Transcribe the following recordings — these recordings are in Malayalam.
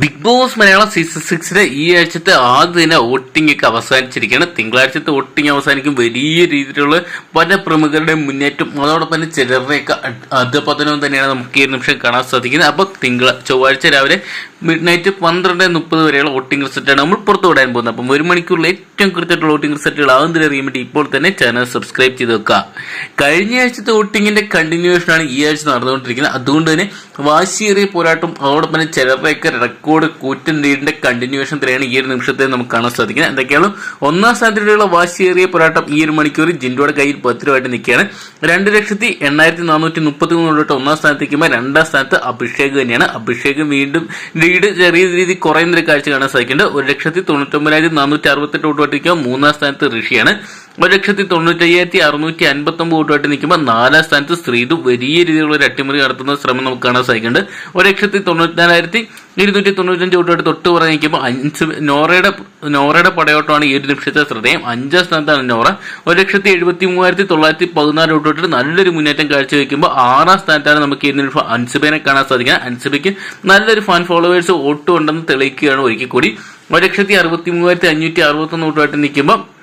ബിഗ് ബോസ് മലയാളം സീസൺ സിക്സിലെ ഈ ആഴ്ചത്തെ ആദ്യ ദിന വോട്ടിംഗ് ഒക്കെ അവസാനിച്ചിരിക്കുകയാണ്. തിങ്കളാഴ്ചത്തെ വോട്ടിംഗ് അവസാനിക്കും. വലിയ രീതിയിലുള്ള പല പ്രമുഖരുടെ മുന്നേറ്റം. അതോടൊപ്പം തന്നെ ചിലരുടെയൊക്കെ അധപതനവും തന്നെയാണ് നമുക്ക് ഈ നിമിഷം കാണാൻ സാധിക്കുന്നത്. അപ്പോൾ തിങ്കള ചൊവ്വാഴ്ച രാവിലെ മിഡ് നൈറ്റ് പന്ത്രണ്ട് മുപ്പത് വരെയുള്ള വോട്ടിംഗ് റിസൾട്ടാണ് നമ്മൾ പുറത്തു വിടാൻ പോകുന്നത്. അപ്പം ഒരു മണിക്കൂറിൽ ഏറ്റവും കൃത്യമായിട്ടുള്ള വോട്ടിംഗ് റിസൾട്ടുകൾ ആകുന്നതിന് അറിയാൻ വേണ്ടി ഇപ്പോൾ തന്നെ ചാനൽ സബ്സ്ക്രൈബ് ചെയ്ത് വെക്കുക. കഴിഞ്ഞ ആഴ്ചത്തെ വോട്ടിങ്ങിന്റെ കണ്ടിന്യൂഷൻ ആണ് ഈ ആഴ്ച നടന്നുകൊണ്ടിരിക്കുന്നത്. അതുകൊണ്ട് തന്നെ വാശിയേറിയ പോരാട്ടം അതോടൊപ്പം തന്നെ ചിലരുടെയൊക്കെ റെക്കോർഡ് കൂറ്റൻ ലീഡിന്റെ കണ്ടിന്യൂഷൻ തന്നെയാണ് ഈ ഒരു നിമിഷത്തെ നമുക്ക് കാണാൻ സാധിക്കുന്നത്. എന്തൊക്കെയാണ്? ഒന്നാം സ്ഥാനത്തിലുള്ള വാശിയേറിയ പോരാട്ടം ഈ ഒരു മണിക്കൂർ ജിൻഡോയുടെ കയ്യിൽ ഭദ്രമായിട്ട് നിൽക്കുകയാണ്. രണ്ട് ലക്ഷത്തി എണ്ണായിരത്തി നാനൂറ്റി മുപ്പത്തി മൂന്നിലോട്ട് ഒന്നാം സ്ഥാനത്ത് നിൽക്കുമ്പോൾ രണ്ടാം സ്ഥാനത്ത് അഭിഷേക് തന്നെയാണ്. അഭിഷേക് വീണ്ടും ലീഡ് ചെറിയ രീതി കുറയുന്ന ഒരു കാഴ്ച കാണാൻ സാധിക്കുന്നുണ്ട്. ഒരു ലക്ഷത്തി തൊണ്ണൂറ്റൊമ്പതിനായിരത്തി നാനൂറ്റി അറുപത്തെട്ട് വോട്ടുമായിട്ടിരിക്കുക മൂന്നാം സ്ഥാനത്ത് ഋഷിയാണ്. ഒരു ലക്ഷത്തി തൊണ്ണൂറ്റയ്യായിരത്തി അറുന്നൂറ്റി അൻപത്തൊമ്പത് വോട്ടുമായിട്ട് നിൽക്കുമ്പോൾ നാലാം സ്ഥാനത്ത് സ്ത്രീതു വലിയ രീതിയിലുള്ള ഒരു അട്ടിമറി നടത്തുന്ന ശ്രമം നമുക്ക് കാണാൻ സാധിക്കുന്നുണ്ട്. ഒരു ലക്ഷത്തി തൊണ്ണൂറ്റിനാലായിരത്തി ഇരുന്നൂറ്റി തൊണ്ണൂറ്റഞ്ച് കൂട്ടുകാർ തൊട്ട് പുറകെ നിൽക്കുമ്പോൾ അഞ്ച് നോറയുടെ നോറയുടെ പടയോട്ടമാണ് ഈ ഒരു നിമിഷത്തെ ശ്രദ്ധേയം. അഞ്ചാം സ്ഥാനത്താണ് നോറ. ഒരു ലക്ഷത്തി എഴുപത്തി മൂവായിരത്തി തൊള്ളായിരത്തി പതിനാല് കൂട്ടുകാർ നല്ലൊരു മുന്നേറ്റം കാഴ്ചവെക്കുമ്പോൾ ആറാം സ്ഥാനത്താണ് നമുക്ക് ഈ അൻസുബേനെ കാണാൻ സാധിക്കുന്നത്. അൻസുബയ്ക്ക് നല്ലൊരു ഫാൻ ഫോളോവേഴ്സ് വോട്ട് ഉണ്ടെന്ന് തെളിയിക്കുകയാണ് ഒരിക്കൽ കൂടി. ഒരു ലക്ഷത്തി അറുപത്തി മൂവായിരത്തി അഞ്ഞൂറ്റി അറുപത്തൊന്ന് കൂട്ടുകാർ നിൽക്കുമ്പോൾ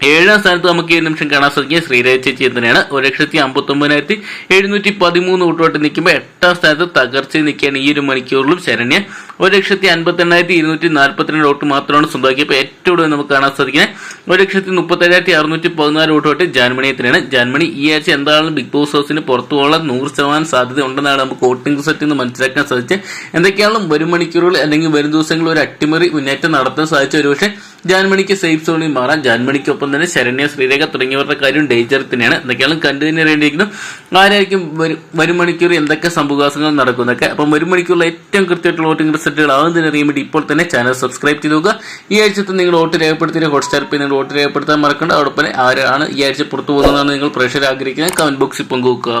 ഏഴാം സ്ഥാനത്ത് നമുക്ക് ഈ നിമിഷം കാണാൻ സാധിക്കുക ശ്രീരാജ് ചേച്ചി തന്നെയാണ്. ഒരു ലക്ഷത്തി അമ്പത്തി ഒമ്പതിനായിരത്തി എഴുന്നൂറ്റി പതിമൂന്ന് വോട്ടുമായിട്ട് നിൽക്കുമ്പോൾ എട്ടാം സ്ഥാനത്ത് തകർച്ചയിൽ നിൽക്കുകയാണ് ഈ ഒരു മണിക്കൂറിലും ശരണ്യ. ഒരു ലക്ഷത്തി അൻപത്തി എണ്ണായിരത്തി ഇരുന്നൂറ്റി നാൽപ്പത്തിരണ്ട് വോട്ട് മാത്രമാണ് സ്വന്തമാക്കിയപ്പോൾ ഏറ്റവും കൂടുതൽ നമുക്ക് കാണാൻ സാധിക്കുന്നത്. ഒരു ലക്ഷത്തി മുപ്പത്തേഴായിരത്തി അറുന്നൂറ്റി പതിനാല് വോട്ട് ജാൻമണി തന്നെയാണ് ജാൻമണി ഈ ആഴ്ച എന്താണ് ബിഗ് ബോസ് ഹൗസിന് പുറത്തു പോകാൻ നൂറ് ശതമാനം സാധ്യത ഉണ്ടെന്നാണ് നമുക്ക് വോട്ടിംഗ് റിസൾട്ട് എന്ന് മനസ്സിലാക്കാൻ സാധിച്ചത്. എന്തൊക്കെയാണ് വരും മണിക്കൂറുകൾ അല്ലെങ്കിൽ വരും ദിവസങ്ങളിൽ ഒരു അട്ടിമറി മുന്നേറ്റം നടത്താൻ സാധിച്ച ഒരുപക്ഷെ ജാൻമണിക്ക് സേഫ് സോണിൽ മാറാം. ജാൻമണിക്കൊപ്പം തന്നെ ശരണ്യ ശ്രീരേഖ തുടങ്ങിയവരുടെ കാര്യം ഡേഞ്ചർ തന്നെയാണ്. എന്തൊക്കെയാണ് കണ്ടു തന്നെ അറിയേണ്ടിയിരിക്കുന്നു. ആരായിരിക്കും വരും മണിക്കൂർ എന്തൊക്കെ സംഭവവാസങ്ങൾ നടക്കുന്നതൊക്കെ അപ്പം വരും മണിക്കൂറിൽ ഏറ്റവും കൃത്യമായിട്ടുള്ള വോട്ടിംഗ് റിസൾട്ടുകൾ ആകുന്നതിന് അറിയാൻ വേണ്ടി ഇപ്പോൾ തന്നെ ചാനൽ സബ്സ്ക്രൈബ് ചെയ്ത് നോക്കുക ഈ ആഴ്ചത്തെ നിങ്ങൾ വോട്ട് രേഖപ്പെടുത്തിയ ഹോട്ട്സ്റ്റാർ പിന്നെ നിങ്ങൾ വോട്ട് രേഖപ്പെടുത്താൻ മറക്കണ്ട. അതോടൊപ്പം ആരാണ് ഈ ആഴ്ച പുറത്തു പോകുന്നതെന്നാണ് നിങ്ങൾ പ്രേക്ഷകർ ആഗ്രഹിക്കുന്നത്. കമന്റ് ബോക്സിൽ പങ്കുവെക്കുക.